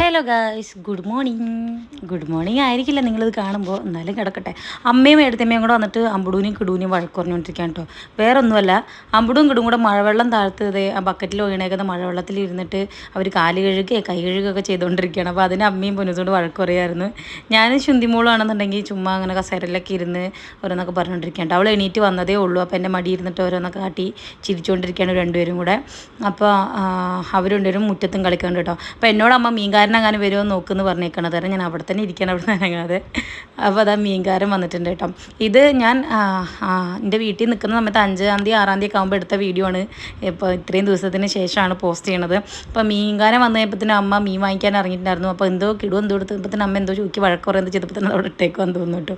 Hello guys good morning good morning ആയിരിക്കില്ല നിങ്ങളിത് കാണുമ്പോൾ എന്നാലും കിടക്കട്ടെ. അമ്മയും എടുത്തമ്മയും കൂടെ വന്നിട്ട് അമ്പുടൂനെയും കിടൂനെയും വഴക്കുറഞ്ഞുകൊണ്ടിരിക്കുകയാണ് കേട്ടോ വേറെ ഒന്നുമല്ല അമ്പുടും കിടും കൂടെ മഴവെള്ളം താഴ്ത്തത് ആ ബക്കറ്റിൽ വീണേക്കുന്ന മഴവെള്ളത്തിൽ ഇരുന്നിട്ട് അവർ കാൽ കഴുകുകയോ കൈ കഴുകുകയൊക്കെ ചെയ്തുകൊണ്ടിരിക്കുകയാണ് അപ്പോൾ അതിന് അമ്മയും പൊന്നുസോട് വഴക്കുറയായിരുന്നു ഞാൻ ശുന്തിമോളാണെന്നുണ്ടെങ്കിൽ ചുമ്മാ അങ്ങനെ കസേരയിലൊക്കെ ഇരുന്ന് ഓരോന്നൊക്കെ പറഞ്ഞുകൊണ്ടിരിക്കുകയാണ് അവൾ എണീറ്റ് വന്നതേ ഉള്ളൂ. അപ്പോൾ എന്റെ മടി ഇരുന്നിട്ട് ഓരോന്നൊക്കെ കാട്ടി ചിരിച്ചുകൊണ്ടിരിക്കുകയാണ് രണ്ടുപേരും കൂടെ. അപ്പോൾ അവർ രണ്ടുപേരും മുറ്റത്തും കളിക്കുന്നുണ്ട് കേട്ടോ അപ്പോൾ എന്നോട് അമ്മ മീൻകാരനങ്ങനെ വരുമോ നോക്കുമെന്ന് പറഞ്ഞേക്കണത് കാരണം ഞാൻ അവിടെ തന്നെ ഇരിക്കണം അവിടെ നിന്ന് ഇറങ്ങാതെ അപ്പോൾ അതാ മീൻകാരൻ വന്നിട്ടുണ്ട് കേട്ടോ. ഇത് ഞാൻ എന്റെ വീട്ടിൽ നിൽക്കുന്ന സമയത്ത് അഞ്ചാം തീയതി ആറാം തീയതി ആകുമ്പോൾ എടുത്ത വീഡിയോ ആണ്. ഇപ്പോൾ ഇത്രയും ദിവസത്തിന് ശേഷമാണ് പോസ്റ്റ് ചെയ്യണത്. അപ്പോൾ മീൻകാരൻ വന്നു അമ്മ മീൻ വാങ്ങിക്കാൻ ഇറങ്ങിയിട്ടുണ്ടായിരുന്നു. അപ്പോൾ എന്തോ കിടു എന്തോ എടുത്തപ്പോൾ അമ്മ എന്തോ ചോദിക്കി വഴക്ക് പറയുന്നത് ചെയ്തപ്പോഴത്തേനും അവിടെ ഇട്ടേക്കുമെന്ന് തോന്നുന്നു കേട്ടോ.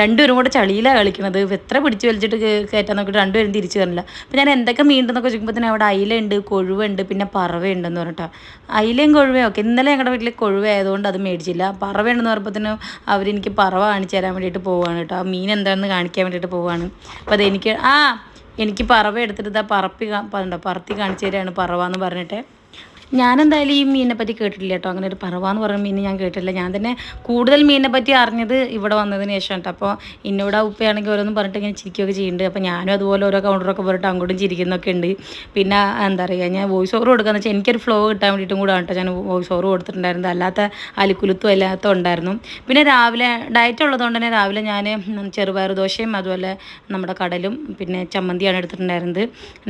രണ്ടുപേരും കൂടെ ചളിയിലാണ് കളിക്കണത്. എത്ര പിടിച്ച് വലിച്ചിട്ട് കയറ്റാൻ നോക്കിയിട്ട് രണ്ടുപേരും തിരിച്ചു വരില്ല അപ്പോൾ ഞാൻ എന്തൊക്കെ മീൻ ഉണ്ടെന്നൊക്കെ ചോദിക്കുമ്പോൾ തന്നെ അവിടെ അയിലുണ്ട് കൊഴുവുണ്ട് പിന്നെ പറവയുണ്ടെന്ന് പറഞ്ഞിട്ടോ. അയിലയും കൊഴുവയും ഒക്കെ ഇന്നലെ ഞങ്ങളുടെ വീട്ടിൽ കൊഴുവായതുകൊണ്ട് അത് മേടിച്ചില്ല. പറവയുണ്ടെന്ന് പറഞ്ഞപ്പോഴത്തേനും അവരെനിക്ക് പറവ കാണിച്ചു തരാൻ വേണ്ടിയിട്ട് പോവുകയാണ് കേട്ടോ. ആ മീൻ എന്താണെന്ന് കാണിക്കാൻ വേണ്ടിയിട്ട് പോവുകയാണ് അപ്പോൾ അതെനിക്ക് ആ എനിക്ക് പറവ എടുത്തിട്ട് ഇതാ പറപ്പി പറത്തി കാണിച്ചു തരാണ് പറവ എന്ന് പറഞ്ഞിട്ട്. ഞാനെന്തായാലും ഈ മീനിനെ പറ്റി കേട്ടിട്ടില്ല കേട്ടോ. അങ്ങനെ ഒരു പറവ എന്ന് പറയുന്ന മീൻ ഞാൻ കേട്ടിട്ടില്ല. ഞാൻ തന്നെ കൂടുതൽ മീനിനെ പറ്റി അറിഞ്ഞത് ഇവിടെ വന്നതിന് ശേഷം കേട്ടോ. അപ്പോൾ ഇന്നോട് ആ ഉപ്പയാണെങ്കിൽ ഓരോന്നും പറഞ്ഞിട്ട് ഇങ്ങനെ ചിരിക്കുകയൊക്കെ ചെയ്യുന്നുണ്ട്. അപ്പോൾ ഞാനും അതുപോലെ ഓരോ കൗണ്ടറൊക്കെ പോയിട്ട് അങ്ങോട്ടും ചിരിക്കുന്നൊക്കെ ഉണ്ട്. പിന്നെ എന്താ പറയുക ഞാൻ വോയിസ് ഓവർ കൊടുക്കാന്ന് വെച്ചാൽ എനിക്കൊരു ഫ്ലോ കിട്ടാൻ വേണ്ടിയിട്ടും കൂടെ കേട്ടോ. ഞാൻ വോയിസ് ഓവർ കൊടുത്തിട്ടുണ്ടായിരുന്നത് അല്ലാത്ത അലിക്കുലുത്തും അല്ലാത്ത ഉണ്ടായിരുന്നു. പിന്നെ രാവിലെ ഡയറ്റ് ഉള്ളതുകൊണ്ട് തന്നെ രാവിലെ ഞാൻ ചെറുപയർ ദോശയും അതുപോലെ നമ്മുടെ കടലും പിന്നെ ചമ്മന്തിയാണ് എടുത്തിട്ടുണ്ടായിരുന്നത്.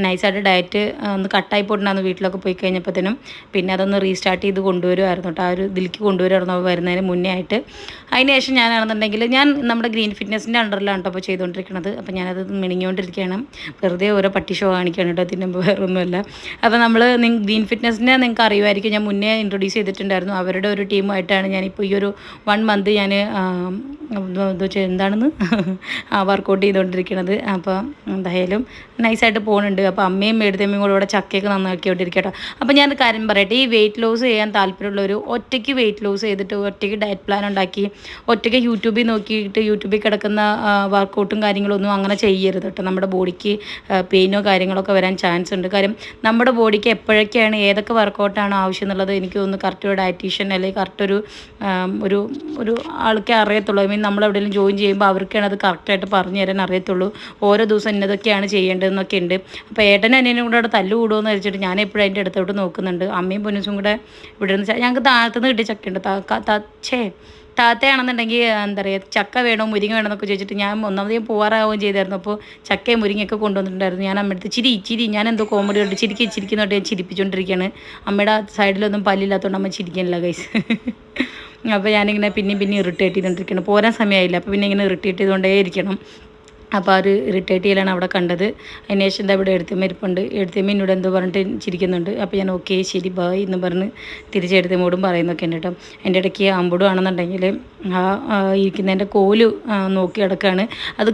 നൈസായിട്ട് ഡയറ്റ് ഒന്ന് കട്ടായി പോയിട്ടുണ്ടായിരുന്നു വീട്ടിലൊക്കെ പോയി കഴിഞ്ഞപ്പോഴത്തേനും. പിന്നെ അതൊന്ന് റീസ്റ്റാർട്ട് ചെയ്ത് കൊണ്ടുവരുമായിരുന്നു കേട്ടോ ആ ഒരു ഇതിലേക്ക് കൊണ്ടുവരുമായിരുന്നു വരുന്നതിന് മുന്നേ ആയിട്ട് അതിന് ശേഷം ഞാനാണെന്നുണ്ടെങ്കിൽ ഞാൻ നമ്മുടെ ഗ്രീൻ ഫിറ്റ്നസിന്റെ അണ്ടറിലാണ് കേട്ടോ അപ്പോൾ ചെയ്തുകൊണ്ടിരിക്കുന്നത് അപ്പോൾ ഞാനത് മിണിങ്ങുകൊണ്ടിരിക്കുകയാണ് വെറുതെ ഓരോ പട്ടി ഷോ കാണിക്കുകയാണ് കേട്ടോ ഇതിന്റെ വേറൊന്നുമല്ല അപ്പോൾ നമ്മൾ ഗ്രീൻ ഫിറ്റ്നസിനെ നിങ്ങൾക്ക് അറിയുമായിരിക്കും ഞാൻ മുന്നേ ഇൻട്രൊഡ്യൂസ് ചെയ്തിട്ടുണ്ടായിരുന്നു അവരുടെ ഒരു ടീമായിട്ടാണ് ഞാനിപ്പോൾ ഈ ഒരു വൺ മന്ത് ഞാൻ എന്താണെന്ന് വർക്കൗട്ട് ചെയ്തുകൊണ്ടിരിക്കുന്നത് അപ്പോൾ എന്തായാലും നൈസായിട്ട് പോകുന്നുണ്ട് അപ്പോൾ അമ്മയും മേടുത്തമ്മയും കൂടെ ഇവിടെ ചക്കയൊക്കെ നന്നാക്കിക്കൊണ്ടിരിക്കട്ടോ അപ്പോൾ ഞാൻ കാര്യം പറയട്ടെ ഈ വെയിറ്റ് ലോസ് ചെയ്യാൻ താല്പര്യമുള്ളവർ ഒറ്റയ്ക്ക് വെയിറ്റ് ലോസ് ചെയ്തിട്ട് ഒറ്റയ്ക്ക് ഡയറ്റ് പ്ലാൻ ഉണ്ടാക്കി ഒറ്റയ്ക്ക് യൂട്യൂബിൽ നോക്കിയിട്ട് യൂട്യൂബിൽ കിടക്കുന്ന വർക്കൗട്ടും കാര്യങ്ങളൊന്നും അങ്ങനെ ചെയ്യരുത് കേട്ടോ. നമ്മുടെ ബോഡിക്ക് പെയിനോ കാര്യങ്ങളൊക്കെ വരാൻ ചാൻസ് ഉണ്ട്. കാര്യം നമ്മുടെ ബോഡിക്ക് എപ്പോഴൊക്കെയാണ് ഏതൊക്കെ വർക്കൗട്ടാണ് ആവശ്യം എന്നുള്ളത് എനിക്ക് തോന്നുന്നു കറക്റ്റ് ഒരു ഡയറ്റീഷ്യൻ അല്ലെങ്കിൽ കറക്റ്റ് ഒരു ഒരു ഒരു ആൾക്കേ അറിയത്തുള്ളൂ. ഐ മീൻ നമ്മൾ എവിടെയെങ്കിലും ജോയിൻ ചെയ്യുമ്പോൾ അവർക്കാണ് അത് കറക്റ്റായിട്ട് പറഞ്ഞു തരാൻ അറിയത്തുള്ളൂ. ഓരോ ദിവസം ഇന്നതൊക്കെയാണ് ചെയ്യേണ്ടതെന്നൊക്കെ ഉണ്ട്. അപ്പോൾ ഏട്ടനും അനിയനും കൂടെ അവിടെ തല്ല് കൂടുമെന്ന് വെച്ചിട്ട് ഞാൻ എപ്പോഴും അതിന്റെ അടുത്തോട്ട് നോക്കുന്നുണ്ട്. അമ്മയും പൊന്നുസും കൂടെ ഇവിടെ നിന്ന് ഞങ്ങൾക്ക് താഴത്തുനിന്ന് കിട്ടിയ ചക്കയുണ്ട് താ- ഛേ താത്തയാണെന്നുണ്ടെങ്കിൽ എന്താ പറയുക ചക്ക വേണോ മുരിങ്ങ വേണോ എന്നൊക്കെ ചോദിച്ചിട്ട് ഞാൻ ഒന്നാമതേ പോവാറാവുകയും ചെയ്തായിരുന്നു. അപ്പോൾ ചക്കയും മുരിങ്ങയൊക്കെ കൊണ്ടുവന്നിട്ടുണ്ടായിരുന്നു. ഞാൻ അമ്മയടുത്ത് ചിരി ചിരി ഞാൻ എന്തോ കോമഡി ഉണ്ട് ചിരിക്കി ചിരിക്കുന്നോട്ട് ഞാൻ ചിരിപ്പിച്ചുകൊണ്ടിരിക്കുകയാണ് അമ്മയുടെ സൈഡിലൊന്നും പല്ലില്ലാത്തതുകൊണ്ട് അമ്മ ചിരിക്കാനില്ല കൈസ് അപ്പോൾ ഞാനിങ്ങനെ പിന്നെയും പിന്നെയും ഇറിറ്റേറ്റ് ചെയ്തുകൊണ്ടിരിക്കണം പോരാൻ സമയമായില്ല അപ്പോൾ പിന്നെ ഇങ്ങനെ ഇറിറ്റേറ്റ് ചെയ്തുകൊണ്ടേ ഇരിക്കണം. അപ്പോൾ ആ ഒരു ഇറിറ്റേറ്റ് ചെയ്യലാണ് അവിടെ കണ്ടത്. അതിന് ശേഷം എന്താ ഇവിടെ എടുത്തമ്മ ഇരിപ്പുണ്ട് എടുത്തമ്മ എന്നോട് എന്തോ പറഞ്ഞിട്ട് ചിരിക്കുന്നുണ്ട്. അപ്പോൾ ഞാൻ ഓക്കെ ശരി ബായ് എന്ന് പറഞ്ഞ് തിരിച്ചെടുത്തമ്മോടും പറയുന്നൊക്കെ ഉണ്ട് കേട്ടോ. എന്റെ ഇടയ്ക്ക് അമ്പുടും ആണെന്നുണ്ടെങ്കിൽ ആ ഇരിക്കുന്നതിന്റെ കോൽ നോക്കി കിടക്കുകയാണ് അത്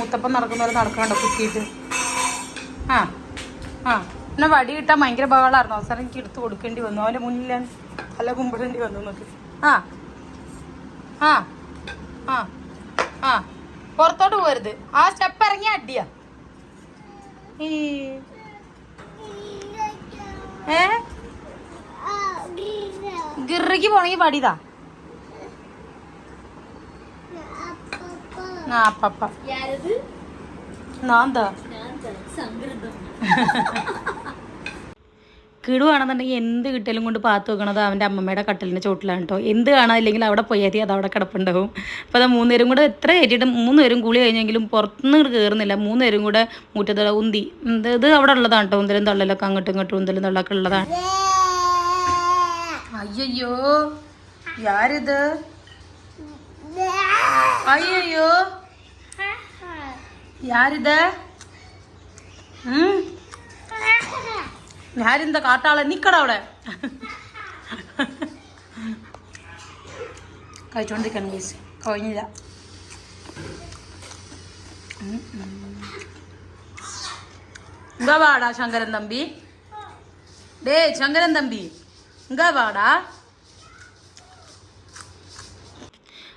മുത്തപ്പം നടക്കുന്ന പോലെ നടക്കണ്ടോ കുത്തിയിട്ട്? ആ ആ. പിന്നെ വടി കിട്ടാൻ ഭയങ്കര ബഹളമായിരുന്നു അവസരം എനിക്ക് എടുത്ത് കൊടുക്കേണ്ടി വന്നു. അവന്റെ മുന്നിൽ ഞാൻ നല്ല കുമ്പിടേണ്ടി വന്നു നോക്കി ആ ആ. ആ പുറത്തോട്ട് പോരുത്. ആ സ്റ്റെപ്പ് ഇറങ്ങി അടിയാ. ഈ. ഏ? ഗിറിക്ക് പോണെങ്കി പടിതാ. ആ പപ്പ നാന്താ? കിടുവാണെന്നുണ്ടെങ്കിൽ എന്ത് കിട്ടലും കൊണ്ട് പാത്ത് വെക്കണത് അവന്റെ അമ്മമ്മയുടെ കട്ടലിന്റെ ചോട്ടിലാണ് കേട്ടോ എന്ത് കാണാനില്ലെങ്കിൽ അവിടെ പോയാൽ അത് അവിടെ കിടപ്പുണ്ടാവും. അപ്പോൾ അത് മൂന്നുപേരും കൂടെ എത്ര ഏറ്റിട്ട് മൂന്നുപേരും കൂളി കഴിഞ്ഞെങ്കിലും പുറത്തുനിന്ന് കയറുന്നില്ല മൂന്നുപേരും കൂടെ മുറ്റത്ത് ഉന്തി. ഇത് അവിടെ ഉള്ളതാണ് കേട്ടോ ഉന്തലും തള്ളലൊക്കെ അങ്ങോട്ടും ഇങ്ങോട്ടും ഉന്തലും തള്ളൊക്കെ ഉള്ളതാണ്. അയ്യോ യാരിത്? അയ്യോ യാരിത്? ഉം. ഞാനെന്താ കാട്ടാളെ നിക്കട അവിടെ കഴിച്ചോണ്ടിരിക്കണം ഗീസ് കഴിഞ്ഞില്ല ഇങ്ക വാടാ ശങ്കരൻ തമ്പി ഡേ ശങ്കരൻ തമ്പി ഇങ്ക വാടാ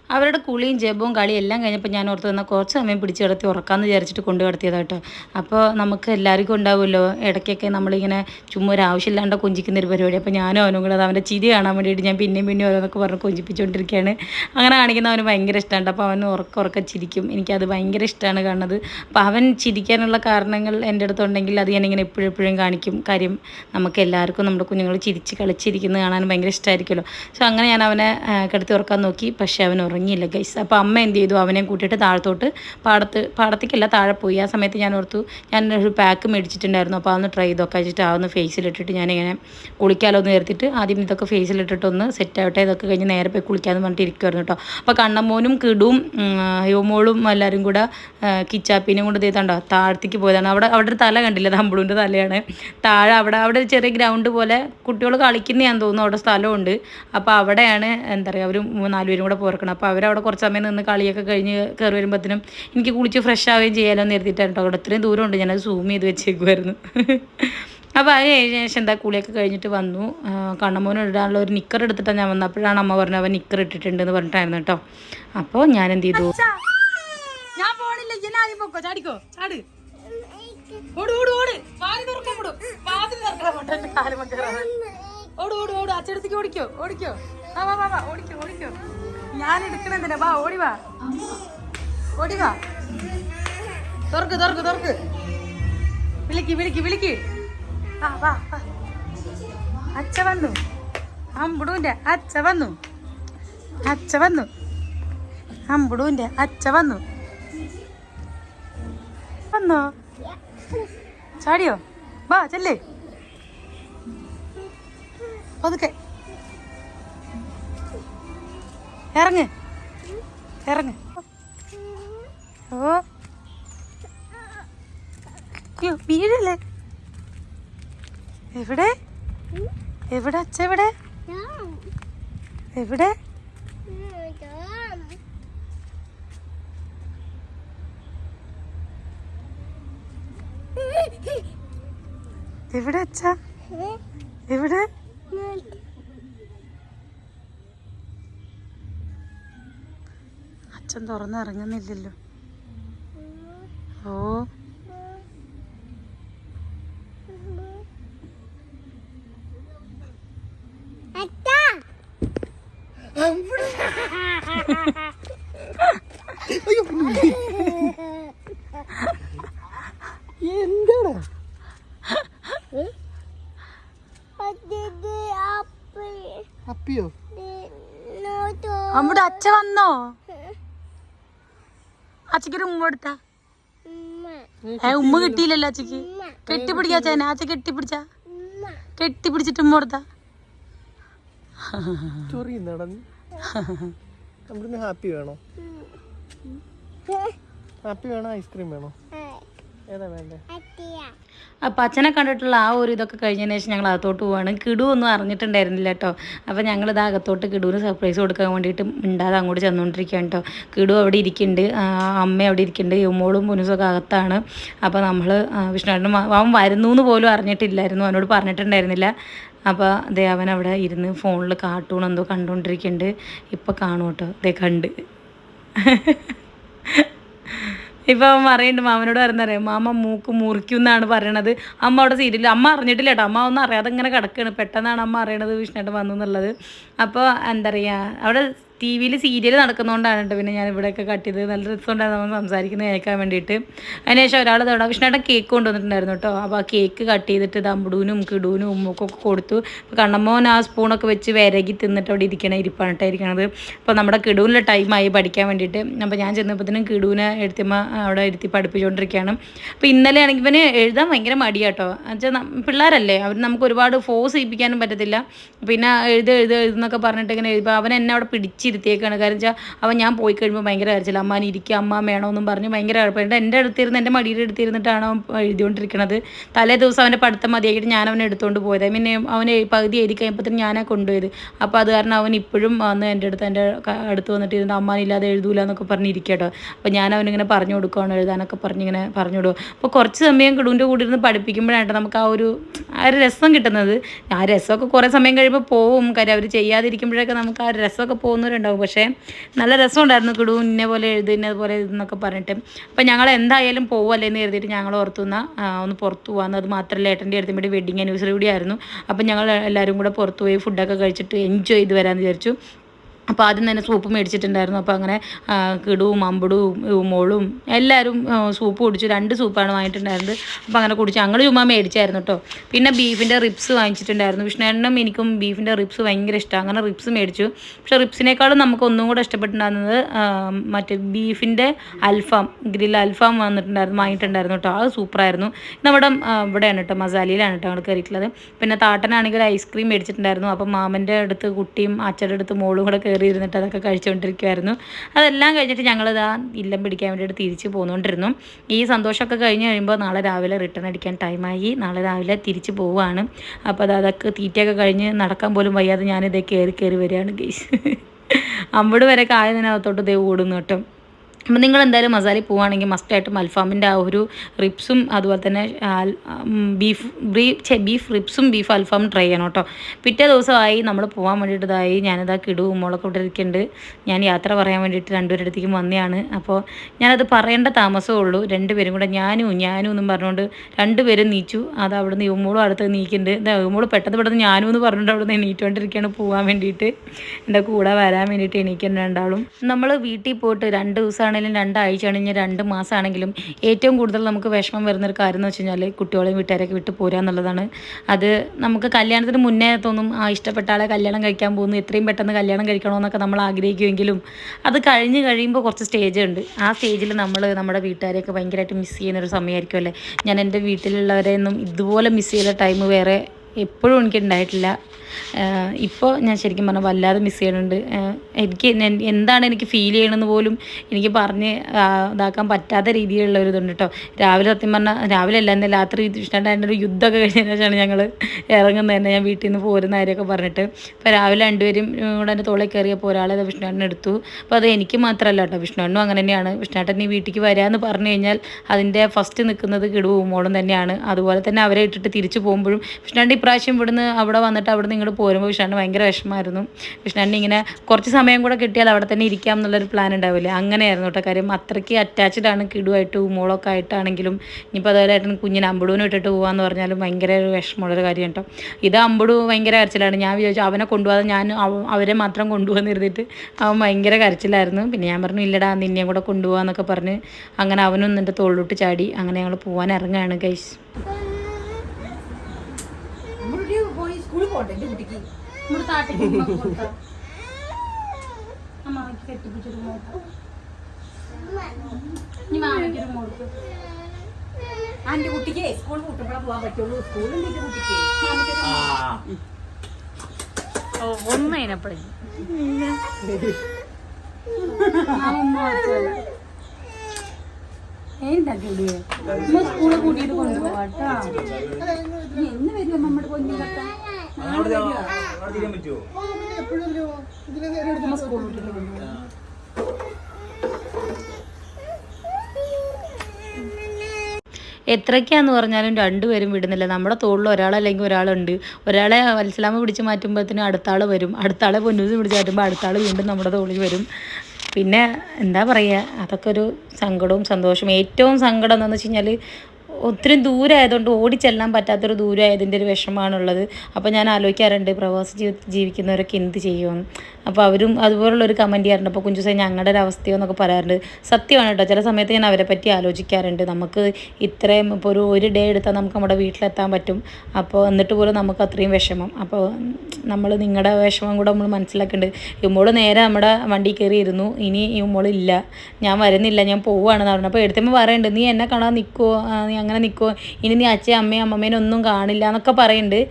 അവരുടെ കുളിയും ജപവും കളിയും എല്ലാം കഴിഞ്ഞപ്പോൾ ഞാൻ ഓർത്ത് തന്നെ കുറച്ച് സമയം പിടിച്ച് കിടത്തി ഉറക്കാമെന്ന് വിചാരിച്ചിട്ട് കൊണ്ടു കിടത്തിയതാണ് കേട്ടോ. അപ്പോൾ നമുക്ക് എല്ലാവർക്കും ഉണ്ടാവുമല്ലോ. ഇടയ്ക്കൊക്കെ നമ്മളിങ്ങനെ ചുമ്മാ ഒരു ആവശ്യമില്ലാണ്ട് കൊഞ്ചിക്കുന്ന ഒരു പരിപാടി. അപ്പോൾ ഞാനും അവനും കൂടെ അവന്റെ ചിരി കാണാൻ വേണ്ടിയിട്ട് ഞാൻ പിന്നെയും പിന്നെയും ഓരോന്നൊക്കെ പറഞ്ഞ് കൊഞ്ചിപ്പിച്ചുകൊണ്ടിരിക്കുകയാണ്. അങ്ങനെ കാണിക്കുന്ന അവന് ഭയങ്കര ഇഷ്ടമുണ്ട്. അപ്പോൾ അവൻ ഉറക്ക ഉറക്ക ചിരിക്കും. എനിക്കത് ഭയങ്കര ഇഷ്ടമാണ് കാണുന്നത്. അപ്പോൾ അവൻ ചിരിക്കാനുള്ള കാരണങ്ങൾ എന്റെ അടുത്തുണ്ടെങ്കിൽ അത് ഞാനിങ്ങനെ എപ്പോഴും എപ്പോഴും കാണിക്കും. കാര്യം നമുക്ക് എല്ലാവർക്കും നമ്മുടെ കുഞ്ഞുങ്ങൾ ചിരിച്ച് കളിച്ചിരിക്കുന്നത് കാണാൻ ഭയങ്കര ഇഷ്ടമായിരിക്കുമല്ലോ. സോ അങ്ങനെ ഞാൻ അവനെ കിടത്തി ഉറക്കാൻ നോക്കി. പക്ഷേ അവൻ ഉറങ്ങിയില്ല ഗൈസ് അപ്പോൾ അമ്മ എന്ത് ചെയ്തു? അവനെ കൂട്ടിയിട്ട് താഴത്തോട്ട് പാടത്ത് പാടത്തേക്കല്ല താഴെ പോയി. ആ സമയത്ത് ഞാൻ ഓർത്തു ഞാൻ ഒരു പാക്ക് മേടിച്ചിട്ടുണ്ടായിരുന്നു. അപ്പോൾ അതൊന്ന് ട്രൈ ഇതൊക്കെ വെച്ചിട്ട് ആ ഒന്ന് ഫേസിലിട്ടിട്ട് ഞാനിങ്ങനെ കുളിക്കാലോ എന്ന് നേരത്തിട്ട് ആദ്യം ഇതൊക്കെ ഫേസിലിട്ടിട്ടൊന്ന് സെറ്റ് ആവട്ടെ ഇതൊക്കെ കഴിഞ്ഞ് നേരെ പോയി കുളിക്കാമെന്ന് പറഞ്ഞിട്ട് ഇരിക്കുമായിരുന്നു കേട്ടോ അപ്പോൾ കണ്ണമ്മോനും കിടും യോമോളും എല്ലാവരും കൂടെ കിച്ചാപ്പീനും കൊണ്ട് ചെയ്താണ്ടോ താഴത്തേക്ക് പോയതാണ്. അവിടെ അവിടെ ഒരു തല കണ്ടില്ല തമ്പിളുന്റെ തലയാണ്. താഴെ അവിടെ അവിടെ ചെറിയ ഗ്രൗണ്ട് പോലെ കുട്ടികൾ കളിക്കുന്ന ഞാൻ തോന്നുന്നു അവിടെ സ്ഥലമുണ്ട്. അപ്പോൾ അവിടെയാണ് എന്താ പറയുക അവർ നാലുപേരും കൂടെ പോർക്കണം അപ്പോൾ അവരവിടെ കുറച്ച് സമയം നിന്ന് കളിയൊക്കെ കഴിഞ്ഞ് കയറി വരുമ്പോഴത്തേനും എനിക്ക് കുളിച്ച് ഫ്രഷ് ആവുകയും ചെയ്യാമല്ലോ എന്ന് കരുതിയിട്ടാണ് കേട്ടോ. അവിടെ ഇത്രയും ദൂരമുണ്ട് ഞാനത് സൂം ചെയ്ത് വെച്ചേക്കുമായിരുന്നു അപ്പോൾ അത് കഴിഞ്ഞ ശേഷം എന്താ കുളിയൊക്കെ കഴിഞ്ഞിട്ട് വന്നു. കണ്ണമോൻ ഇടാനുള്ള ഒരു നിക്കർ എടുത്തിട്ടാണ് ഞാൻ വന്നത് അപ്പോഴാണ് അമ്മ പറഞ്ഞത് അവൻ നിക്കർ ഇട്ടിട്ടുണ്ട് എന്ന് പറഞ്ഞിട്ടായിരുന്നു കേട്ടോ. അപ്പോൾ ഞാൻ എന്ത് ചെയ്തു? ഞാൻ പോണില്ല എന്നെ ആദ്യം പൊക്കോ. ചാടിക്കോ ചാട്. ഓട് ഓട് ഓട്. വാതി തുറക്കാൻ വിടും. വാതിൽ തുറക്കാൻ വിടും. എന്റെ കാലുമ കയറാതെ ഓട് ഓട് ഓട്. അച്ചടത്തേക്ക് ഓടിക്കോ ഓടിക്കോ. വാ വാ വാ ഓടിക്കോ ഓടിക്കോ. ഞാൻ എടുക്കണെന്തിനാ വാ ഓടി വാ. ഓടി വാ. തുറക്ക് തുറക്ക് തുറക്ക്. വിളിക്ക് വിളിക്ക് വിളിക്ക്. ആ വാ വാ. അച്ഛ വന്നു. അമ്പുടൂന്റെ അച്ഛ വന്നു. അച്ഛ വന്നു. അമ്പുടൂന്റെ അച്ഛ വന്നു. വന്നോ? ചാടിയോ? വാ ചെല്ലേ. പതുക്കെ. ഇറങ്ങ്. ഇറങ്ങ്. ഓ. അയ്യോ വീഴല്ലേ? എവിടെ? എവിടെ അച്ഛ എവിടെ എവിടെ? എവിടെ അച്ഛ? എവിടെ? അച്ഛൻ തുറന്നിറങ്ങുന്നില്ലല്ലോ. ഓ. എന്താണ് അപ്പിയോ നമ്മുടെ അച്ഛ വന്നോ? അച്ഛക്കൊരു ഉമ്മ കൊടുത്താ. ഏ ഉമ്മ കിട്ടിയില്ലല്ലോ അച്ഛക്ക് കെട്ടിപ്പിടിക്കാ അച്ഛനെ. അച്ഛ കെട്ടിപ്പിടിച്ച? കെട്ടിപ്പിടിച്ചിട്ട് ഉമ്മ കൊടുത്താ? ഹാപ്പി വേണോ? ഹാപ്പി വേണോ? ഐസ്ക്രീം വേണോ? ഏതാ വേണ്ടേ? അപ്പം അച്ഛനെ കണ്ടിട്ടുള്ള ആ ഒരു ഇതൊക്കെ കഴിഞ്ഞതിന് ശേഷം ഞങ്ങൾ അകത്തോട്ട് പോവാണ്. കിടു ഒന്നും അറിഞ്ഞിട്ടുണ്ടായിരുന്നില്ല കേട്ടോ. ഞങ്ങൾ ഞങ്ങളിത് അകത്തോട്ട് കിടുവിന് സർപ്രൈസ് കൊടുക്കാൻ വേണ്ടിയിട്ട് മിണ്ടാതെ അങ്ങോട്ട് ചെന്നുകൊണ്ടിരിക്കുകയാണ് കേട്ടോ. കിടു അവിടെ ഇരിക്കുന്നുണ്ട്. ആ, അമ്മ അവിടെ ഇരിക്കുന്നുണ്ട്. യുമ്മോളും പുനുസൊക്കെ അകത്താണ്. അപ്പോൾ നമ്മൾ വിഷ്ണുവേട്ടനും അവൻ വരുന്നു എന്ന് പോലും അറിഞ്ഞിട്ടില്ലായിരുന്നു. അവനോട് പറഞ്ഞിട്ടുണ്ടായിരുന്നില്ല. അപ്പോൾ ദേ അവൻ അവിടെ ഇരുന്ന് ഫോണിൽ കാർട്ടൂൺ എന്തോ കണ്ടുകൊണ്ടിരിക്കുന്നുണ്ട്. ഇപ്പോൾ കാണും കേട്ടോ. ദേ കണ്ട്. ഇപ്പൊ അവൻ പറയുന്നുണ്ട് മാമനോട് പറയുന്നറിയാം മാമ മൂക്ക് മുറിക്കും എന്നാണ് പറയണത്. അമ്മ അവിടെ സീരിയൽ അമ്മ അറിഞ്ഞിട്ടില്ല കേട്ടോ. അമ്മ ഒന്നും അറിയാതെ ഇങ്ങനെ കിടക്കുകയാണ് പെട്ടെന്നാണ് അമ്മ അറിയണത് വിഷ്ണുട്ട് വന്നു എന്നുള്ളത്. അപ്പോൾ എന്താ പറയുക അവിടെ ടി വിയിൽ സീരിയൽ നടക്കുന്നതുകൊണ്ടാണ് കേട്ടോ പിന്നെ ഞാൻ ഇവിടെയൊക്കെ കട്ട് ചെയ്ത് നല്ല രസമുണ്ടായിരുന്നു നമ്മൾ സംസാരിക്കുന്നത് കേൾക്കാൻ വേണ്ടിയിട്ട്. അതിനുശേഷം ഒരാൾ തവണ കേക്ക് കൊണ്ടുവന്നിട്ടുണ്ടായിരുന്നു കേട്ടോ അപ്പോൾ ആ കേക്ക് കട്ട് ചെയ്തിട്ട് ദമ്പുടൂനും കിടൂനും ഉമ്മക്കൊക്കെ കൊടുത്തു. അപ്പോൾ കണ്ണമ്മോൻ ആ സ്പൂണൊക്കെ വെച്ച് വിരകി തിന്നിട്ട് അവിടെ ഇരിക്കണ ഇരിപ്പാണ് ഇരിക്കണത്. അപ്പോൾ നമ്മുടെ കിടൂനിലെ ടൈമായി പഠിക്കാൻ വേണ്ടിയിട്ട്. അപ്പോൾ ഞാൻ ചെന്നപ്പോഴത്തേനും കിടൂനെ എഴുത്തിമ്മ അവിടെ ഇരുത്തി പഠിപ്പിച്ചുകൊണ്ടിരിക്കുകയാണ് അപ്പോൾ ഇന്നലെ ആണെങ്കിൽ ഇവന് എഴുതാൻ ഭയങ്കര മടിയാട്ടോ എന്നുവെച്ചാൽ പിള്ളേരല്ലേ? അവർ നമുക്ക് ഒരുപാട് ഫോഴ്സ് ചെയ്യിപ്പിക്കാനും പറ്റത്തില്ല. പിന്നെ എഴുത് എഴുത് എഴുതുന്നൊക്കെ പറഞ്ഞിട്ട് ഇങ്ങനെ എഴുതുമ്പോൾ അവൻ എന്നെ അവിടെ പിടിച്ചിരുത്തിയേക്കാണ് കാരണം വെച്ചാൽ അവൻ ഞാൻ പോയി കഴിയുമ്പോൾ ഭയങ്കര കരച്ചില്ല അമ്മ ഇരിക്കുക അമ്മ വേണമെന്നും പറഞ്ഞ് ഭയങ്കര കുഴപ്പമുണ്ട് എന്റെ അടുത്തിരുന്ന് എന്റെ മടിയിൽ അടുത്തിരുന്നിട്ടാണ് അവൻ എഴുതിക്കൊണ്ടിരിക്കുന്നത് തലേ ദിവസം അവന്റെ പഠിത്തം മതിയായിട്ട് ഞാൻ അവനെ എടുത്തുകൊണ്ട് പോയത്. പിന്നെ അവനെ പകുതി എഴുതി കഴിയുമ്പോഴത്തേനും ഞാനാ കൊണ്ടുപോയത്. അപ്പോൾ അത് കാരണം അവൻ ഇപ്പോഴും വന്ന് എന്റെ അടുത്ത് എന്റെ അടുത്ത് വന്നിട്ട് ഇരുന്ന് അമ്മാനില്ലാതെ എഴുതൂല എന്നൊക്കെ പറഞ്ഞ് ഇരിക്കട്ടോ അപ്പോൾ ഞാൻ അവനിങ്ങനെ പറഞ്ഞു കൊടുക്കുകയാണ് എഴുതാനൊക്കെ പറഞ്ഞിങ്ങനെ പറഞ്ഞു കൊടുക്കും അപ്പോൾ കുറച്ച് സമയം കിടുവിന്റെ കൂടെ ഇരുന്ന് പഠിപ്പിക്കുമ്പോഴാണ് നമുക്ക് ആ ഒരു ആ ഒരു രസം കിട്ടുന്നത്. ആ രസമൊക്കെ കുറേ സമയം കഴിയുമ്പോൾ പോവും. കാര്യം അവർ ചെയ്യാതിരിക്കുമ്പോഴൊക്കെ നമുക്ക് ആ രസമൊക്കെ പോകുന്ന ഒരു ഉണ്ടാവും. പക്ഷേ നല്ല രസമുണ്ടായിരുന്നു. കിടു ഇന്നെ പോലെ എഴുതി ഇന്നെ പോലെ എഴുതുന്നൊക്കെ പറഞ്ഞിട്ട്. അപ്പം ഞങ്ങൾ എന്തായാലും പോവല്ലേ എന്ന് കരുതിയിട്ട് ഞങ്ങൾ ഓർത്തുന്ന ഒന്ന് പുറത്ത് പോകാമെന്ന് അത് മാത്രമല്ല ഏട്ടന്റെ അടുത്തും വേണ്ടി വെഡിങ് ആനിവേഴ്സറി കൂടി ആയിരുന്നു. അപ്പം ഞങ്ങൾ എല്ലാവരും കൂടെ പുറത്ത് പോയി ഫുഡൊക്കെ കഴിച്ചിട്ട് എൻജോയ് ചെയ്ത് വരാമെന്ന് വിചാരിച്ചു. അപ്പോൾ ആദ്യം തന്നെ സൂപ്പ് മേടിച്ചിട്ടുണ്ടായിരുന്നു. അപ്പോൾ അങ്ങനെ കിടുവും അമ്പിടും മോളും എല്ലാവരും സൂപ്പ് കുടിച്ചു. രണ്ട് സൂപ്പാണ് വാങ്ങിയിട്ടുണ്ടായിരുന്നത്. അപ്പോൾ അങ്ങനെ കുടിച്ചു. ഞങ്ങൾ ചുമ്മാ മേടിച്ചായിരുന്നു കേട്ടോ പിന്നെ ബീഫിന്റെ റിപ്സ് വാങ്ങിച്ചിട്ടുണ്ടായിരുന്നു. വിഷ്ണുണ്ണനും എനിക്കും ബീഫിന്റെ റിപ്സ് ഭയങ്കര ഇഷ്ടമാണ് അങ്ങനെ റിപ്സ് മേടിച്ചു. പക്ഷെ റിപ്സിനേക്കാളും നമുക്ക് ഒന്നും കൂടെ ഇഷ്ടപ്പെട്ടിട്ടുണ്ടായിരുന്നത് മറ്റേ ബീഫിന്റെ അൽഫാം ഗ്രിൽ അൽഫാം വന്നിട്ടുണ്ടായിരുന്നു വാങ്ങിയിട്ടുണ്ടായിരുന്നു കേട്ടോ അത് സൂപ്പറായിരുന്നു. നമ്മുടെ ഇവിടെയാണ് കേട്ടോ മസാലയിലാണ് കേട്ടോ അവിടെ കയറിയിട്ടുള്ളത്. പിന്നെ താട്ടനാണെങ്കിൽ ഐസ്ക്രീം മേടിച്ചിട്ടുണ്ടായിരുന്നു. അപ്പം മാമന്റെ അടുത്ത് കുട്ടിയും അച്ഛന്റെ അടുത്ത് മോളും കൂടെ ഇരുന്നിട്ട് അതൊക്കെ കഴിച്ചുകൊണ്ടിരിക്കുമായിരുന്നു അതെല്ലാം കഴിഞ്ഞിട്ട് ഞങ്ങളിതാ ഇല്ലം പിടിക്കാൻ വേണ്ടിയിട്ട് തിരിച്ച് പോന്നുകൊണ്ടിരുന്നു. ഈ സന്തോഷമൊക്കെ കഴിഞ്ഞ് കഴിയുമ്പോൾ നാളെ രാവിലെ റിട്ടേൺ അടിക്കാൻ ടൈമായി നാളെ രാവിലെ തിരിച്ച് പോവുകയാണ്. അപ്പോൾ അത് അതൊക്കെ തീറ്റയൊക്കെ കഴിഞ്ഞ് നടക്കാൻ പോലും വയ്യാതെ ഞാനിതേ കയറി കയറി വരികയാണ് ഗൈസ് അമ്പട് വരെ കായതിനകത്തോട്ട് ദേ ഓടുന്നു കേട്ടോ. അപ്പം നിങ്ങൾ എന്തായാലും മസാലയിൽ പോവുകയാണെങ്കിൽ മസ്റ്റായിട്ടും അൽഫാമിന്റെ ആ ഒരു റിപ്സും അതുപോലെ തന്നെ ബീഫ് ഛെ, ബീഫ് റിപ്സും ബീഫ് അൽഫാമും ട്രൈ ചെയ്യണം കേട്ടോ. പിറ്റേ ദിവസമായി നമ്മൾ പോകാൻ വേണ്ടിയിട്ടതായി ഞാനിതാ കിടുവും മോളൊക്കെ ഇവിടെ ഇരിക്കുന്നുണ്ട്. ഞാൻ യാത്ര പറയാൻ വേണ്ടിയിട്ട് രണ്ടുപേരുടെ അടുത്തേക്കും വന്നതാണ് അപ്പോൾ ഞാനത് പറയേണ്ട താമസമേ ഉള്ളൂ. രണ്ടുപേരും കൂടെ ഞാനും ഞാനും എന്നും പറഞ്ഞുകൊണ്ട് രണ്ടുപേരും നീച്ചു. അത് അവിടുന്ന് യുവമോളും അടുത്ത് നീക്കുന്നുണ്ട്. എന്താ യുവമോൾ പെട്ടെന്ന് പെട്ടെന്ന് ഞാനും എന്ന് പറഞ്ഞിട്ട് അവിടുന്ന് എണീറ്റുകൊണ്ടിരിക്കുകയാണ് പോകാൻ വേണ്ടിയിട്ട്. എന്റെ കൂടെ വരാൻ വേണ്ടിയിട്ട് എണീക്കുന്ന രണ്ടാളും. നമ്മൾ വീട്ടിൽ പോയിട്ട് രണ്ട് ദിവസമാണെങ്കിലും രണ്ടാഴ്ച ആണെങ്കിലും രണ്ട് മാസമാണെങ്കിലും ഏറ്റവും കൂടുതൽ നമുക്ക് വിഷമം വരുന്നൊരു കാര്യം എന്ന് വെച്ച് കഴിഞ്ഞാൽ കുട്ടികളെയും വീട്ടുകാരൊക്കെ വിട്ട് പോരുക എന്നുള്ളതാണ്. അത് നമുക്ക് കല്യാണത്തിന് മുന്നേ തോന്നും ആ ഇഷ്ടപ്പെട്ട ആളെ കല്യാണം കഴിക്കാൻ പോകുന്നു എത്രയും പെട്ടെന്ന് കല്യാണം കഴിക്കണമെന്നൊക്കെ നമ്മൾ ആഗ്രഹിക്കുമെങ്കിലും അത് കഴിഞ്ഞ് കഴിയുമ്പോൾ കുറച്ച് സ്റ്റേജ് ഉണ്ട്. ആ സ്റ്റേജിൽ നമ്മൾ നമ്മുടെ വീട്ടുകാരെയൊക്കെ ഭയങ്കരമായിട്ട് മിസ് ചെയ്യുന്ന ഒരു സമയമായിരിക്കും അല്ലേ ഞാൻ എന്റെ വീട്ടിലുള്ളവരെയൊന്നും ഇതുപോലെ മിസ് ചെയ്യുന്ന ടൈം വേറെ എപ്പോഴും എനിക്ക് ഉണ്ടായിട്ടില്ല. ഇപ്പോൾ ഞാൻ ശരിക്കും പറഞ്ഞാൽ വല്ലാതെ മിസ് ചെയ്യുന്നുണ്ട്. എനിക്ക് എന്താണ് എനിക്ക് ഫീൽ ചെയ്യണമെന്ന് പോലും എനിക്ക് പറഞ്ഞ് ഇതാക്കാൻ പറ്റാത്ത രീതിയിലുള്ള ഒരു ഇതുണ്ട് കേട്ടോ രാവിലെ സത്യം പറഞ്ഞാൽ രാവിലെ അല്ല എന്നാൽ രാത്രി ഇഷ്ടമായിട്ട് ഒരു യുദ്ധമൊക്കെ കഴിഞ്ഞതിന് ശേഷമാണ് ഞങ്ങൾ ഇറങ്ങുന്നത്. തന്നെ ഞാൻ വീട്ടിൽ നിന്ന് പോരുന്ന കാര്യമൊക്കെ പറഞ്ഞിട്ട്. അപ്പോൾ രാവിലെ രണ്ടുപേരും ഇവിടെ എന്റെ തോളിൽ കയറിയപ്പോൾ ഒരാളെ വിഷ്ണുവേട്ടൻ എടുത്തു. അപ്പോൾ അത് എനിക്ക് മാത്രമല്ല കേട്ടോ വിഷ്ണുവേട്ടനും അങ്ങനെ തന്നെയാണ്. വിഷ്ണുവേട്ടൻ നീ വീട്ടിലേക്ക് വരാമെന്ന് പറഞ്ഞു കഴിഞ്ഞാൽ അതിന്റെ ഫസ്റ്റ് നിൽക്കുന്നത് കിടുവും മോളും തന്നെയാണ്. അതുപോലെ തന്നെ അവരെ ഇട്ടിട്ട് തിരിച്ചു പോകുമ്പോഴും വിഷ്ണുവേട്ടൻ ഇപ്രാവശ്യം ഇവിടുന്ന് അവിടെ വന്നിട്ട് അവിടെ നിന്ന് ഇങ്ങോട്ട് പോരുമ്പോൾ വിഷ്ണുവേട്ടൻ ഭയങ്കര വിഷമമായിരുന്നു വിഷ്ണുവേട്ടൻ ഇങ്ങനെ കുറച്ച് സമയം കൂടെ കിട്ടിയാൽ അവിടെ തന്നെ ഇരിക്കാം എന്നുള്ളൊരു പ്ലാൻ ഉണ്ടാവില്ലേ? അങ്ങനെയായിരുന്നു കേട്ടോ കാര്യം. അത്രയ്ക്ക് അറ്റാച്ച്ഡ് ആണ് കിടുവായിട്ട് മോളൊക്കെ ആയിട്ടാണെങ്കിലും ഇനിയിപ്പോൾ അതുപോലെ ഏട്ടൻ കുഞ്ഞിന് അമ്പടൂനും ഇട്ടിട്ട് പോകാമെന്ന് പറഞ്ഞാലും ഭയങ്കര ഒരു വിഷമമുള്ളൊരു കാര്യം കേട്ടോ. ഇത് അമ്പടു ഭയങ്കര കരച്ചിലാണ്. ഞാൻ വിചാരിച്ചു അവനെ കൊണ്ടുപോകാതെ ഞാൻ അവരെ മാത്രം കൊണ്ടുപോകാന്ന് കരുതിയിട്ട് അവൻ ഭയങ്കര കരച്ചിലായിരുന്നു. പിന്നെ ഞാൻ പറഞ്ഞു ഇല്ലടാ നിന്നെയും കൂടെ കൊണ്ടുപോകാന്നൊക്കെ പറഞ്ഞ് അങ്ങനെ അവനൊന്നും എന്റെ തോളിലോട്ട് ചാടി അങ്ങനെ ഞങ്ങൾ പോകാൻ ഇറങ്ങുകയാണ് ഗൈസ് ആന്റെ കുട്ടിക്ക്. സ്കൂൾ കൂട്ടപ്പെടാൻ പോകാൻ പറ്റുള്ളൂ. സ്കൂളിൽ എന്റെ കുട്ടിക്ക്? ഒന്നതിനപ്പഴേ സ്കൂളിൽ കൂട്ടിയിട്ട് കൊണ്ടുപോകാട്ടോ എന്ന് വരും നമ്മുടെ എപ്പോഴും ഇതിലെ നേരെ എത്രയ്ക്കാന്ന് പറഞ്ഞാലും രണ്ടുപേരും വിടുന്നില്ല. നമ്മുടെ തോളിൽ ഒരാളല്ലെങ്കിൽ ഒരാളുണ്ട്. ഒരാളെ വത്സലാമ പിടിച്ച് മാറ്റുമ്പോഴത്തേനും അടുത്ത ആൾ വരും. അടുത്ത ആളെ പൊന്നൂസ് പിടിച്ച് മാറ്റുമ്പോൾ അടുത്ത ആൾ വീണ്ടും നമ്മുടെ തോളിൽ വരും. പിന്നെ എന്താ പറയുക? അതൊക്കെ ഒരു സങ്കടവും സന്തോഷവും. ഏറ്റവും സങ്കടം എന്താണെന്ന് വെച്ച് കഴിഞ്ഞാൽ ഒത്തിരി ദൂരമായതുകൊണ്ട് ഓടി ഓടിച്ചെല്ലാൻ പറ്റാത്തൊരു ദൂരം ആയതിന്റെ ഒരു വിഷമമാണുള്ളത് അപ്പോൾ ഞാൻ ആലോചിക്കാറുണ്ട് പ്രവാസ ജീവിതത്തിൽ ജീവിക്കുന്നവരൊക്കെ എന്ത് ചെയ്യും? അപ്പോൾ അവരും അതുപോലുള്ളൊരു കമന്റ് ചെയ്യാറുണ്ട്. അപ്പോൾ കുഞ്ചു സാർ ഞങ്ങളുടെ ഒരു അവസ്ഥയോ എന്നൊക്കെ പറയാറുണ്ട്. സത്യമാണ് കേട്ടോ ചില സമയത്ത് ഞാൻ അവരെ പറ്റി ആലോചിക്കാറുണ്ട്. നമുക്ക് ഇത്രയും ഇപ്പോൾ ഒരു ഒരു ഡേ എടുത്താൽ നമുക്ക് നമ്മുടെ വീട്ടിലെത്താൻ പറ്റും. അപ്പോൾ എന്നിട്ട് പോലും നമുക്ക് അത്രയും വിഷമം. അപ്പോൾ നമ്മൾ നിങ്ങളുടെ വിഷമം കൂടെ നമ്മൾ മനസ്സിലാക്കുന്നുണ്ട് ഇമ്മോൾ നേരെ നമ്മുടെ വണ്ടി കയറിയിരുന്നു. ഇനി ഇമ്മോളില്ല ഞാൻ വരുന്നില്ല ഞാൻ പോവുകയാണെന്ന് പറഞ്ഞു അപ്പോൾ എടുത്തുമ്പോൾ പറയുന്നുണ്ട് നീ എന്നെ കാണാൻ നിൽക്കുമോ നീ അങ്ങനെ നിൽക്കുമോ ഇനി നീ അച്ഛയും അമ്മയും അമ്മമ്മേനെ ഒന്നും കാണില്ല എന്നൊക്കെ പറയുന്നുണ്ട്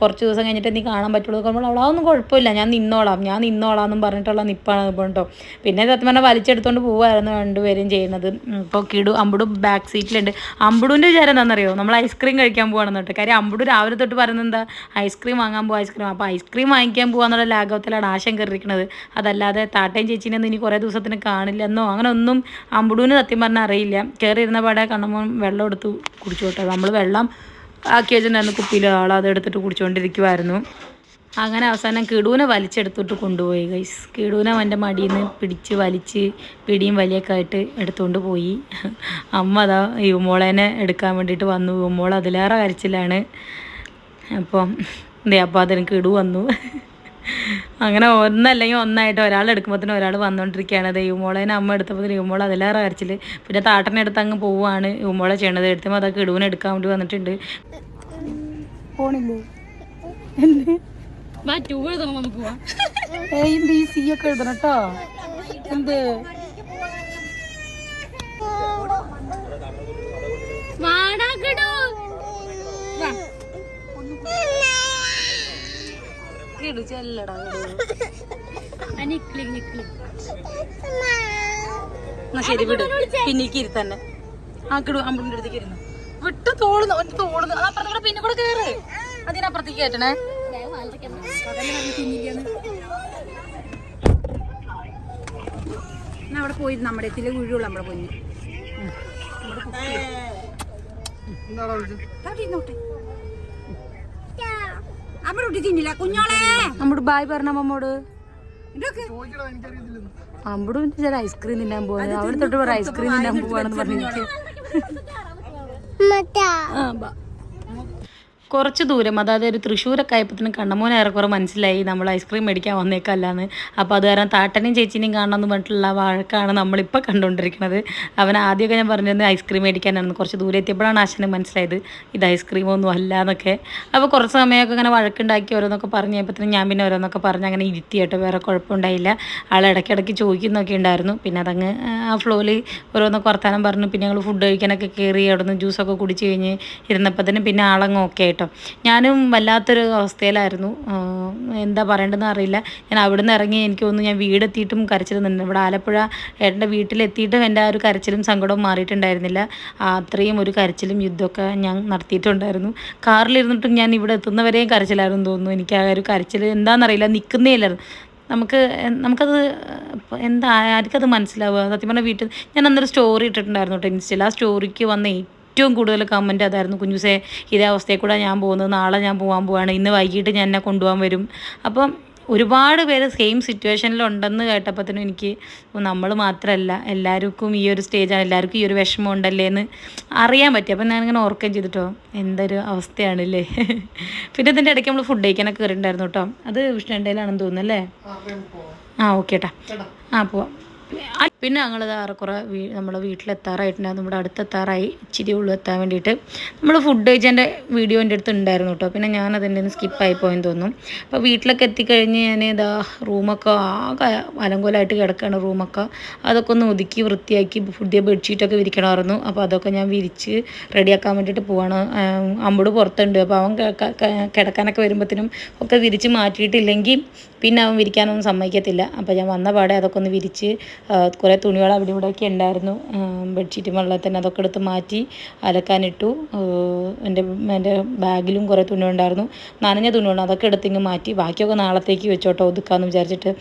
കുറച്ച് ദിവസം കഴിഞ്ഞിട്ട് നീ കാണാൻ പറ്റുള്ളൂ നമ്മൾ അവളൊന്നും കുഴപ്പമില്ല ഞാൻ നിന്നോളാം ഞാൻ നിന്നോളാം എന്നും പറഞ്ഞിട്ടുള്ള നിപ്പാണ് ഇപ്പോൾ കേട്ടോ പിന്നെ സത്യം പറഞ്ഞാൽ വലിച്ചെടുത്തോണ്ട് പോവായിരുന്നു രണ്ടുപേരും ചെയ്യുന്നത്. ഇപ്പോൾ കിടു അമ്പുടു ബാക്ക് സീറ്റിലുണ്ട് അമ്പുടുവിന്റെ വിചാരം എന്താണെന്നറിയോ? നമ്മൾ ഐസ്ക്രീം കഴിക്കാൻ പോവാണെന്ന് കേട്ടോ കാര്യം അമ്പുടു രാവിലെ തൊട്ട് പറയുന്നത് എന്താ? ഐസ്ക്രീം വാങ്ങാൻ പോകും ഐസ്ക്രീം അപ്പോൾ ഐസ്ക്രീം വാങ്ങിക്കാൻ പോകാന്നുള്ള ലാഘവത്തിലാണ് ആശം കയറിയിരിക്കുന്നത്. അതല്ലാതെ താട്ടയും ചേച്ചീനെ ഇനി കുറേ ദിവസത്തിന് കാണില്ലെന്നോ അങ്ങനെ ഒന്നും അമ്പുടുവിന് സത്യം പറഞ്ഞാൽ അറിയില്ല. കയറിയിരുന്ന പാടെ കണ്ണമ്മ വെള്ളം എടുത്ത് കുടിച്ചു കേട്ടോ. നമ്മൾ വെള്ളം ആക്കി വെച്ചിട്ടുണ്ടായിരുന്നു കുപ്പിയിൽ ആൾ അത് എടുത്തിട്ട് കുടിച്ചുകൊണ്ടിരിക്കുമായിരുന്നു അങ്ങനെ അവസാനം കിടൂനെ വലിച്ചെടുത്തിട്ട് കൊണ്ടുപോയി ഗൈസ് കിടൂനെ അവന്റെ മടിയിൽ നിന്ന് പിടിച്ച് വലിച്ച് പിടിയും വലിയൊക്കെ ആയിട്ട് എടുത്തുകൊണ്ട് പോയി. അമ്മ അതാ യുവമോളേനെ എടുക്കാൻ വേണ്ടിയിട്ട് വന്നു. യുവമോൾ അതിലേറെ കരച്ചിലാണ്. അപ്പം ദേ അപ്പോൾ അതിന് കിടു വന്നു. അങ്ങനെ ഒന്നല്ലെങ്കിൽ ഒന്നായിട്ട് ഒരാൾ എടുക്കുമ്പോഴത്തേനും ഒരാൾ വന്നുകൊണ്ടിരിക്കുകയാണ്. അത് യുവമോളേനെ അമ്മ എടുത്തപ്പോൾ യുവമോൾ അതിലേറെ അരച്ചിൽ പിന്നെ താട്ടനെ എടുത്ത് അങ്ങ് പോവുകയാണ് യുവമോളെ ചെയ്യണത്. എടുത്തുമ്പോൾ അതൊക്കെ ഇടുവിനെ എടുക്കാൻ വേണ്ടി വന്നിട്ടുണ്ട്. ഏയ് ബി കിടു ചെല്ലടാ എന്നാ ശരി വിട്. പിന്നേക്ക് ഇരി തന്നെ. ആ കിടു അമ്പിളിന്റെ അടുത്തേക്ക് ഇരുന്നു. വിട്ട് തോളുന്നു ഒറ്റ തോളുന്നു. അപ്പുറത്ത് കൂടെ പിന്നെ കൂടെ കേറ്. അതിനപ്പുറത്തേക്ക് കയറ്റണേ എന്നാ അവിടെ പോയി നമ്മുടെ ഇതിലെ കുഴിയുള്ള നമ്മുടെ പൊന്നി. വിളിച്ചത്? അമ്മ റൊട്ടി തിന്നില്ല കുഞ്ഞോളെ. നമ്മോട് ബായ് പറഞ്ഞ അമ്മോട്. എനിക്കറിയത്തില്ലെന്ന്. അമ്പടും ചില ഐസ്ക്രീം തിന്നാൻ പോകുന്നത് അവിടെ തൊട്ട് പറ ഐസ്ക്രീം തിന്നാൻ പോവാണെന്ന് പറഞ്ഞു എനിക്ക് ആ, ബാ. കുറച്ച് ദൂരം അതായത് ഒരു തൃശ്ശൂരൊക്കെ ആയപ്പോഴത്തേനും കണ്ണമോൻ ഏറെക്കുറെ മനസ്സിലായി നമ്മൾ ഐസ്ക്രീം മേടിക്കാൻ വന്നേക്കല്ലാന്ന്. അപ്പോൾ അത് കാരണം താട്ടനെയും ചേച്ചിനെയും കാണണമെന്ന് പറഞ്ഞിട്ടുള്ള വഴക്കാണ് നമ്മളിപ്പോൾ കണ്ടുകൊണ്ടിരിക്കുന്നത് അവൻ ആദ്യമൊക്കെ ഞാൻ പറഞ്ഞത് ഐസ്ക്രീം മേടിക്കാനായിരുന്നു കുറച്ച് ദൂരെ എത്തിയപ്പോഴാണ് ആശാന് മനസ്സിലായത് ഇത് ഐസ്ക്രീമൊന്നും അല്ല എന്നൊക്കെ. അപ്പോൾ കുറച്ച് സമയമൊക്കെ ഇങ്ങനെ വഴക്കുണ്ടാക്കി ഓരോന്നൊക്കെ പറഞ്ഞപ്പോഴത്തേനും ഞാൻ പിന്നെ ഓരോന്നൊക്കെ പറഞ്ഞ് അങ്ങനെ ഇരുത്തി കേട്ടോ വേറെ കുഴപ്പമുണ്ടായില്ല. ആൾ ഇടയ്ക്കിടയ്ക്ക് ചോദിക്കുന്നൊക്കെ ഉണ്ടായിരുന്നു. പിന്നെ അതങ്ങ് ആ ഫ്ലോയിൽ ഓരോന്നൊക്കെ വർത്താനം പറഞ്ഞു. പിന്നെ ഞങ്ങൾ ഫുഡ് കഴിക്കാനൊക്കെ കയറി അവിടെ നിന്ന് ജ്യൂസൊക്കെ കുടിച്ച് കഴിഞ്ഞ് ഇരുന്നപ്പോൾ തന്നെ പിന്നെ ആളങ്ങ് ഓക്കെ ആയിട്ടോ ഞാനും വല്ലാത്തൊരു അവസ്ഥയിലായിരുന്നു. എന്താ പറയേണ്ടതെന്ന് അറിയില്ല. ഞാൻ അവിടെ നിന്ന് ഇറങ്ങി എനിക്ക് തോന്നുന്നു ഞാൻ വീടെത്തിയിട്ടും കരച്ചിൽ ഇവിടെ ആലപ്പുഴ ഏട്ടന്റെ വീട്ടിലെത്തിയിട്ടും എന്റെ ആ ഒരു കരച്ചിലും സങ്കടവും മാറിയിട്ടുണ്ടായിരുന്നില്ല. അത്രയും ഒരു കരച്ചിലും യുദ്ധമൊക്കെ ഞാൻ നടത്തിയിട്ടുണ്ടായിരുന്നു. കാറിലിരുന്നിട്ടും ഞാൻ ഇവിടെ എത്തുന്നവരെയും കരച്ചിലായിരുന്നു തോന്നുന്നു. എനിക്ക് ആ ഒരു കരച്ചിൽ എന്താണെന്നറിയില്ല. നിൽക്കുന്നേ ഇല്ലായിരുന്നു നമുക്ക് നമുക്കത് എന്താ ആർക്കത് മനസ്സിലാവുക? സത്യം പറഞ്ഞാൽ വീട്ടിൽ ഞാൻ അന്നൊരു സ്റ്റോറി ഇട്ടിട്ടുണ്ടായിരുന്നു കേട്ടോ ഇൻസ്റ്റയിൽ. ആ സ്റ്റോറിക്ക് വന്ന ഏറ്റവും കൂടുതൽ കമന്റ് അതായിരുന്നു കുഞ്ഞുസേ ഇതേ അവസ്ഥയിൽ കൂടെ ഞാൻ പോകുന്നത്. നാളെ ഞാൻ പോകാൻ പോവാണ്. ഇന്ന് വൈകിട്ട് ഞാൻ എന്നെ കൊണ്ടുപോകാൻ വരും. അപ്പം ഒരുപാട് പേര് സെയിം സിറ്റുവേഷനിലുണ്ടെന്ന് കേട്ടപ്പോഴത്തേനും എനിക്ക് നമ്മൾ മാത്രമല്ല എല്ലാവർക്കും ഈ ഒരു സ്റ്റേജാണ് എല്ലാവർക്കും ഈ ഒരു വിഷമം ഉണ്ടല്ലേ എന്ന് അറിയാൻ പറ്റി. അപ്പം ഞാനിങ്ങനെ ഓർക്കുകയും ചെയ്തിട്ടോ എന്തൊരു അവസ്ഥയാണല്ലേ പിന്നെ ഇതിന്റെ ഇടയ്ക്ക് നമ്മൾ ഫുഡ് കഴിക്കാനൊക്കെ കയറിയിട്ടുണ്ടായിരുന്നു കേട്ടോ. അത് വിഷ്ണുണ്ടയിലാണെന്ന് തോന്നുന്നു അല്ലേ? ആ ഓക്കെ ഏട്ടാ ആ പോവാം. പിന്നെ ഞങ്ങൾ ഏറെക്കുറെ വീ നമ്മുടെ വീട്ടിലെത്താറായിട്ടുണ്ടായിരുന്നു നമ്മുടെ അടുത്തെത്താറായി. ഇച്ചിരി ഉള്ളു എത്താൻ വേണ്ടിയിട്ട്. നമ്മൾ ഫുഡ് കഴിച്ചതിന്റെ വീഡിയോ എന്റെ അടുത്ത് ഉണ്ടായിരുന്നു കേട്ടോ പിന്നെ ഞാൻ അതിന്റെ നിന്ന് സ്കിപ്പായി പോയെന്ന് തോന്നും അപ്പോൾ വീട്ടിലൊക്കെ എത്തിക്കഴിഞ്ഞ് ഞാൻ ഇതാ റൂമൊക്കെ ആകെ അലങ്കോലമായിട്ട് കിടക്കുകയാണ് റൂമൊക്കെ അതൊക്കെ ഒന്ന് ഒതുക്കി വൃത്തിയാക്കി പുതിയ ബെഡ്ഷീറ്റൊക്കെ വിരിക്കണമായിരുന്നു. അപ്പോൾ അതൊക്കെ ഞാൻ വിരിച്ച് റെഡിയാക്കാൻ വേണ്ടിയിട്ട് പോവാണ്. അമ്പട് പുറത്തുണ്ട്. അപ്പോൾ അവൻ കിടക്കാനൊക്കെ വരുമ്പോഴത്തേനും ഒക്കെ വിരിച്ച് മാറ്റിയിട്ടില്ലെങ്കിൽ പിന്നെ അവൻ വിരിക്കാനൊന്നും സമ്മതിക്കത്തില്ല. അപ്പോൾ ഞാൻ വന്ന പാടെ അതൊക്കെ ഒന്ന് വിരിച്ച് ആ, കുറേ തുണികൾ അവിടെ ഇവിടെയൊക്കെ ഉണ്ടായിരുന്നു. ബെഡ്ഷീറ്റും വെള്ളത്തിൽ തന്നെ അതൊക്കെ എടുത്ത് മാറ്റി അലക്കാനിട്ടു എന്റെ എന്റെ ബാഗിലും കുറേ തുണി ഉണ്ടായിരുന്നു. നനഞ്ഞ തുണിയുണ്ട് അതൊക്കെ എടുത്തിങ്ങ് മാറ്റി. ബാക്കിയൊക്കെ നാളത്തേക്ക് വെച്ചോട്ടോ ഒതുക്കാമെന്ന് വിചാരിച്ചിട്ട്.